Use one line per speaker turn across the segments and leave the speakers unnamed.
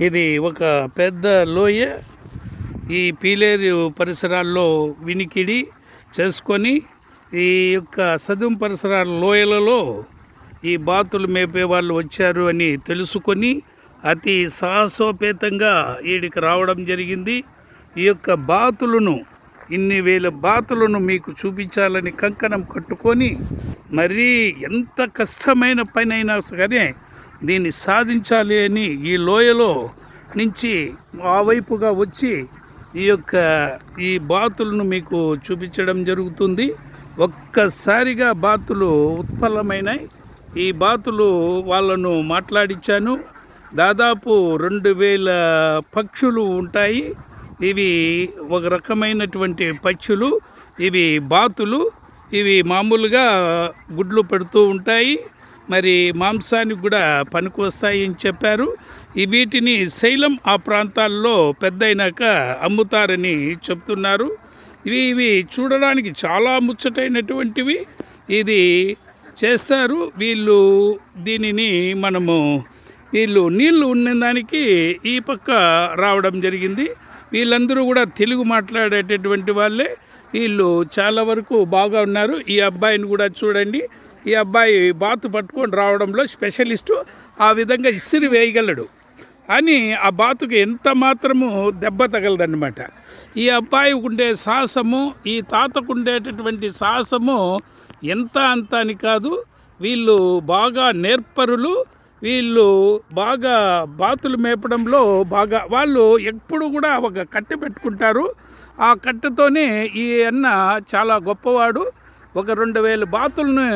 ఇది ఒక పెద్ద లోయ. ఈ పీలేరు పరిసరాల్లో వినికిడి చేసుకొని ఈ యొక్క సదుం పరిసరాల లోయలలో ఈ బాతులు మేపే వాళ్ళు వచ్చారు అని తెలుసుకొని అతి సాహసోపేతంగా వీడికి రావడం జరిగింది. ఈ యొక్క బాతులను ఇన్ని వేల బాతులను మీకు చూపించాలని కంకణం కట్టుకొని మరీ ఎంత కష్టమైన పని అయినా సరే దీన్ని సాధించాలి అని ఈ లోయలో నుంచి ఆ వైపుగా వచ్చి ఈ యొక్క ఈ బాతులను మీకు చూపించడం జరుగుతుంది. ఒక్కసారిగా బాతులు ఉత్పలమైనాయి. ఈ బాతులు వాళ్ళను మాట్లాడించాను దాదాపు రెండు వేల పక్షులు ఉంటాయి. ఇవి ఒక రకమైనటువంటి పక్షులు. ఇవి బాతులు. ఇవి మామూలుగా గుడ్లు పెడుతూ ఉంటాయి. మరి మాంసానికి కూడా పనికి వస్తాయని చెప్పారు. ఈ వీటిని శైలం ఆ ప్రాంతాల్లో పెద్దయినాక అమ్ముతారని చెప్తున్నారు. ఇవి ఇవి చూడడానికి చాలా ముచ్చటైనటువంటివి. ఇది చేస్తారు. వీళ్ళు దీనిని మనము వీళ్ళు నీళ్ళు ఉన్నదానికి ఈ పక్క రావడం జరిగింది. వీళ్ళందరూ కూడా తెలుగు మాట్లాడేటటువంటి వాళ్ళే. వీళ్ళు చాలా వరకు బాగా ఉన్నారు. ఈ అబ్బాయిని కూడా చూడండి. ఈ అబ్బాయి బాతు పట్టుకొని రావడంలో స్పెషలిస్టు. ఆ విధంగా ఇసిరి వేయగలడు అని ఆ బాతుకు ఎంత మాత్రము దెబ్బ తగలదన్నమాట. ఈ అబ్బాయి ఉండే సాహసము ఈ తాతకు ఉండేటటువంటి సాహసము ఎంత అంత అని కాదు. వీళ్ళు బాగా నేర్పరులు వీళ్ళు బాగా బాతులు మేపడంలో బాగా వాళ్ళు ఎప్పుడు కూడా ఒక కట్టె పెట్టుకుంటారు. ఆ కట్టెతోనే ఈ అన్న చాలా గొప్పవాడు. ఒక రెండు వేల బాతులను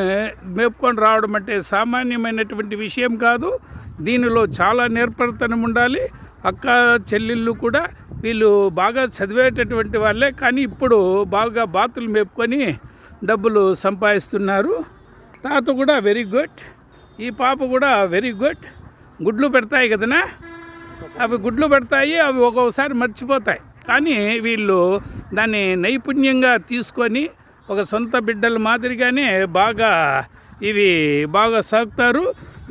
మేపుకొని రావడం అంటే సామాన్యమైనటువంటి విషయం కాదు. దీనిలో చాలా నేర్పరితనం ఉండాలి. అక్క చెల్లెళ్ళు కూడా వీళ్ళు బాగా చదివేటటువంటి వాళ్ళే. కానీ ఇప్పుడు బాగా బాతులు మేపుకొని డబ్బులు సంపాదిస్తున్నారు. తాత కూడా వెరీ గుడ్. ఈ పాప కూడా వెరీ గుడ్ గుడ్లు పెడతాయి కదనా? అవి గుడ్లు పెడతాయి అవి ఒక్కొక్కసారి మర్చిపోతాయి. కానీ వీళ్ళు దాన్ని నైపుణ్యంగా తీసుకొని ఒక సొంత బిడ్డల మాదిరిగానే బాగా ఇవి బాగా సాగుతారు.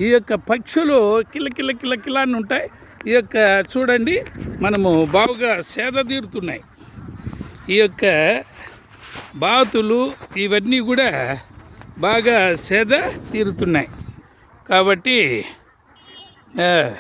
ఈ యొక్క పక్షులు కిలకిల కిలకిల అని ఉంటాయి. ఈ యొక్క చూడండి మనము బాగా సేద తీరుతున్నాయి. ఈ యొక్క బాతులు ఇవన్నీ కూడా బాగా సేద తీరుతున్నాయి. కాబట్టి